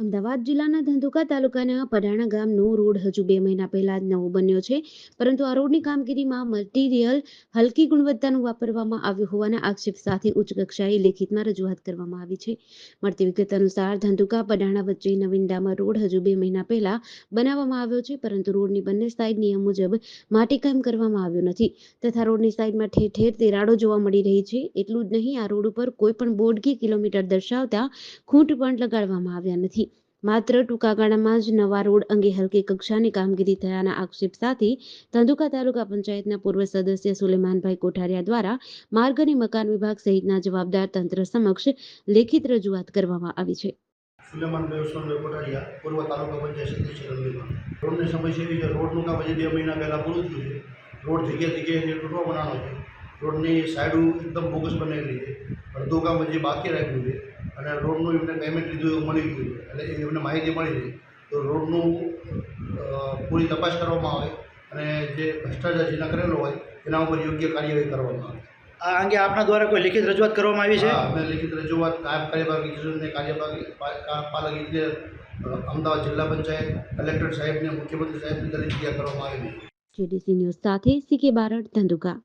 અમદાવાદ જિલ્લાના ધંધુકા તાલુકાના પડાણા ગામનો રોડ હજુ બે મહિના પહેલા જ નવો બન્યો છે. પરંતુ આ રોડની કામગીરીમાં મટીરિયલ હલકી ગુણવત્તાનું વાપરવામાં આવ્યું હોવાના આક્ષેપ સાથે ઉચ્ચ કક્ષાએ લેખિતમાં રજૂઆત કરવામાં આવી છે. મળતી વિગત અનુસાર ધંધુકા પડાણા વચ્ચે નવીન રોડ હજુ બે મહિના પહેલા બનાવવામાં આવ્યો છે, પરંતુ રોડની બંને સાઈડ નિયમ મુજબ માટીકામ કરવામાં આવ્યું નથી. તથા રોડની સાઈડમાં ઠેર ઠેર તિરાડો જોવા મળી રહી છે. એટલું જ નહીં, આ રોડ ઉપર કોઈ પણ બોર્ડ કે કિલોમીટર દર્શાવતા ખૂંટ પણ લગાડવામાં આવ્યા નથી. માત્ર ટૂંકા ગાળામાં જ નવા રોડ અંગે હલકી કક્ષાની કામગીરી થયાના આક્ષેપ સાથે ધંધુકા તાલુકા પંચાયતના પૂર્વ સદસ્ય સુલેમાનભાઈ કોઠારિયા દ્વારા માર્ગ અને મકાન વિભાગ સહિતના જવાબદાર તંત્ર સમક્ષ લેખિત રજૂઆત કરવામાં આવી છે. રોડ જગ્યા જગ્યાએ તૂટવા બનાવવાનો છે. રોડની સાઈડો એકદમ બોગસ બનાવેલી છે. અડધું કામ હજી બાકી રાખ્યું છે. અને રોડનું એમને પેમેન્ટ લીધું એવું મળી ગયું છે. એટલે એમને માહિતી મળી છે. તો રોડનું પૂરી તપાસ કરવામાં આવે અને જે ભ્રષ્ટાચાર જેના કરેલો હોય એના ઉપર યોગ્ય કાર્યવાહી કરવામાં આવે. આ અંગે આપના દ્વારા કોઈ લિખિત રજૂઆત કરવામાં આવી છે? હા અમે લિખિત રજૂઆત નાયબ કાર્યપાલક ઇજનેરને કાર્યપાલક ઇજનેર અમદાવાદ જિલ્લા પંચાયત કલેક્ટર સાહેબને મુખ્યમંત્રી સાહેબની દરેક જગ્યા કરવામાં આવી જેડીસી ન્યૂઝ સાથે સીકે બારડ ધંધુકા.